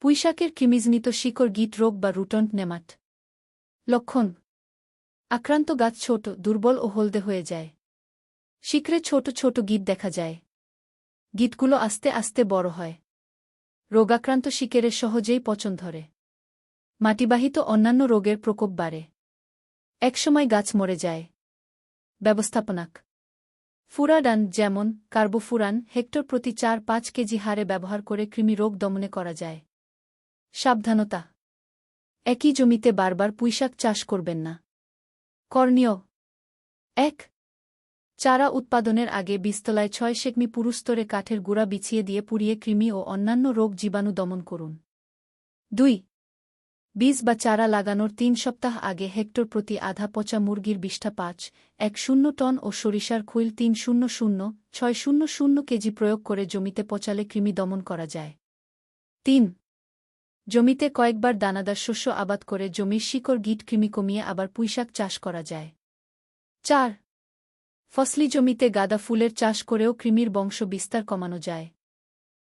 পুঁইশাকের কৃমিজনিত শিকড় গিট রোগ বা রুটন্ট নেমাট। লক্ষণ, আক্রান্ত গাছ ছোট, দুর্বল ও হলদে হয়ে যায়। শিকড়ে ছোট ছোট গিট দেখা যায়। গিটগুলো আস্তে আস্তে বড় হয়। রোগাক্রান্ত শিকেরে সহজেই পচন ধরে। মাটিবাহিত অন্যান্য রোগের প্রকোপ বাড়ে। একসময় গাছ মরে যায়। ব্যবস্থাপনাক, ফুরাডান যেমন কার্বোফুরান, হেক্টর প্রতি চার পাঁচ কেজি হারে ব্যবহার করে কৃমি রোগ দমনে করা যায়। সাবধানতা। একই জমিতে বারবার পুঁইশাক চাষ করবেন না। করণীয় এক, চারা উৎপাদনের আগে বিস্তলায় ছয় সেকমি পুরুস্তরে কাঠের গুঁড়া বিছিয়ে দিয়ে পুড়িয়ে কৃমি ও অন্যান্য রোগ জীবাণু দমন করুন। দুই, বীজ বা চারা লাগানোর তিন সপ্তাহ আগে হেক্টর প্রতি আধা পচা মুরগির বিষ্ঠা পাঁচ, এক শূন্য টন ও সরিষার খুইল তিন শূন্য শূন্য, ছয় শূন্য শূন্য কেজি প্রয়োগ করে জমিতে পচালে কৃমি দমন করা যায়। তিন জমিতে কয়েকবার দানাদার শস্য আবাদ করে জমির শিকড় গিট কৃমি কমিয়ে আবার পুঁইশাক চাষ করা যায়। চার, ফসলি জমিতে গাঁদা ফুলের চাষ করেও কৃমির বংশ বিস্তার কমানো যায়।